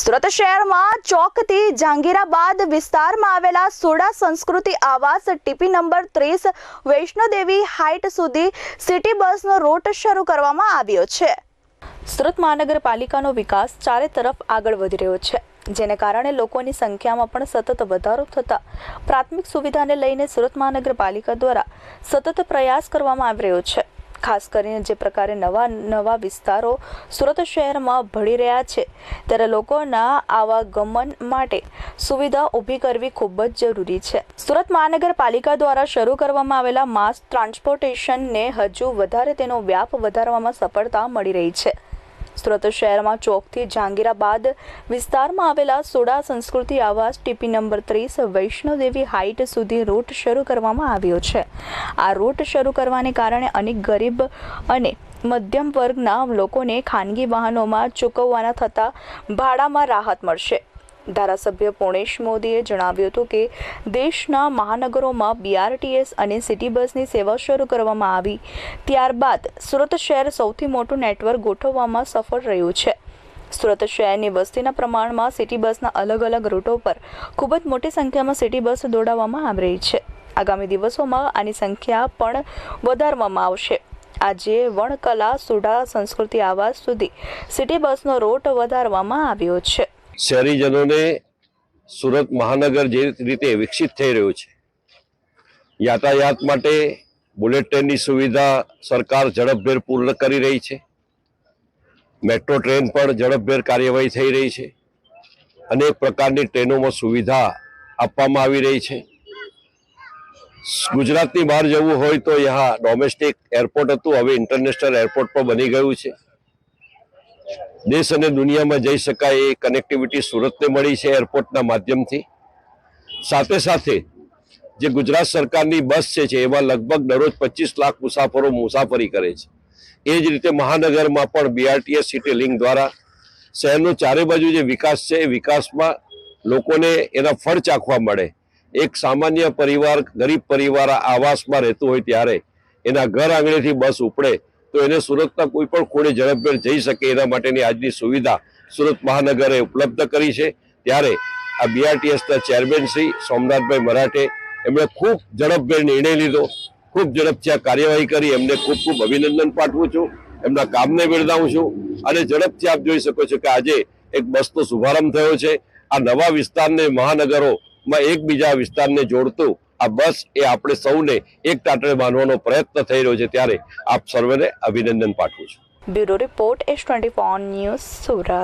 સુરત શહેરમાં ચોકથી જહાંગીરાબાદ વિસ્તારમાં આવેલા સોડા સંસ્કૃતિ આવાસ ટીપી નંબર ત્રીસ વૈષ્ણોદેવી હાઇટ સુધી સિટી બસનો રૂટ શરૂ કરવામાં આવ્યો છે. સુરત મહાનગરપાલિકાનો વિકાસ ચારે તરફ આગળ વધી રહ્યો છે, જેને કારણે લોકોની સંખ્યામાં પણ સતત વધારો થતા પ્રાથમિક સુવિધાને લઈને સુરત મહાનગરપાલિકા દ્વારા સતત પ્રયાસ કરવામાં આવી રહ્યો છે. ખાસ કરીને જે પ્રકારે નવા નવા વિસ્તારો સુરત શહેરમાં ભળી રહ્યા છે, ત્યારે લોકોના આવા ગમન માટે સુવિધા ઊભી કરવી ખૂબ જ જરૂરી છે. સુરત મહાનગરપાલિકા દ્વારા શરૂ કરવામાં આવેલા માસ ટ્રાન્સપોર્ટેશનને હજુ વધારે તેનો વ્યાપ વધારવામાં સફળતા મળી રહી છે. સુરત શહેરમાં ચોકથી જહાંગીરાબાદ વિસ્તારમાં આવેલા સોડા સંસ્કૃતિ આવાસ ટીપી નંબર ત્રીસ વૈષ્ણોદેવી હાઇટ સુધી રૂટ શરૂ કરવામાં આવ્યો છે. આ રૂટ શરૂ કરવાને કારણે અનેક ગરીબ અને મધ્યમ વર્ગના લોકોને ખાનગી વાહનોમાં ચૂકવવાના થતા ભાડામાં રાહત મળશે. ધારાસભ્ય પૂર્ણેશ મોદીએ જણાવ્યું હતું કે દેશના મહાનગરોમાં બીઆરટીએસ અને સિટી બસની સેવા શરૂ કરવામાં આવી. ત્યારબાદ સુરત શહેર સૌથી મોટું નેટવર્ક ગોઠવવામાં સફળ રહ્યું છે. સુરત શહેરની વસ્તીના પ્રમાણમાં સિટી બસના અલગ અલગ રૂટો પર ખૂબ જ મોટી સંખ્યામાં સિટી બસ દોડાવવામાં આવી રહી છે. આગામી દિવસોમાં આની સંખ્યા પણ વધારવામાં આવશે. આજે વણકલા સુડા સંસ્કૃતિ આવાસ સુધી સિટી બસનો રૂટ વધારવામાં આવ્યો છે. શહેરીજનોને સુરત મહાનગર જે રીતે વિકસિત થઈ રહ્યું છે, યાતાયાત માટે બુલેટ ટ્રેનની સુવિધા સરકાર ઝડપભેર પૂર્ણ કરી રહી છે, મેટ્રો ટ્રેન પણ ઝડપભેર કાર્યવાહી થઈ રહી છે, અનેક પ્રકારની ટ્રેનોમાં સુવિધા આપવામાં આવી રહી છે. ગુજરાતની બહાર જવું હોય તો યહાં ડોમેસ્ટિક એરપોર્ટ હતું, હવે ઇન્ટરનેશનલ એરપોર્ટ પણ બની ગયું છે. દેશ અને દુનિયામાં જઈ શકાય એ કનેક્ટિવિટી સુરતને મળી છે એરપોર્ટના માધ્યમથી. સાથે સાથે જે ગુજરાત સરકારની બસ છે એમાં લગભગ દરરોજ પચીસ લાખ મુસાફરો મુસાફરી કરે છે. એ જ રીતે મહાનગરમાં પણ બીઆરટીએસ સિટી લિંક દ્વારા શહેરનો ચારે બાજુ જે વિકાસ છે એ વિકાસમાં લોકોને એના ફળ ચાખવા મળે. એક સામાન્ય પરિવાર, ગરીબ પરિવાર આવાસમાં રહેતું હોય ત્યારે એના ઘર આંગણેથી બસ ઉપડે તો એને સુરતના કોઈ પણ ખૂણે ઝડપભેર જઈ શકે એના માટેની આજની સુવિધા સુરત મહાનગરે ઉપલબ્ધ કરી છે. ત્યારે આ બીઆરટીએસના ચેરમેન શ્રી સોમનાથભાઈ મરાઠે એમણે ખૂબ ઝડપભેર નિર્ણય લીધો. ખૂબ ઝડપથી આ કાર્યવાહી કરી. એમને ખૂબ ખૂબ અભિનંદન પાઠવું છું. એમના કામને બિરદાવું છું. અને ઝડપથી આપ જોઈ શકો છો કે આજે એક બસનો શુભારંભ થયો છે. આ નવા વિસ્તારને મહાનગરોમાં એકબીજા વિસ્તારને જોડતું આ બસ એ આપણે સૌને એક ટાટરે બાંધવાનો પ્રયત્ન થઈ રહ્યો છે ત્યારે આપ સર્વેને અભિનંદન પાઠવું છું. Bureau report S twenty news Surat.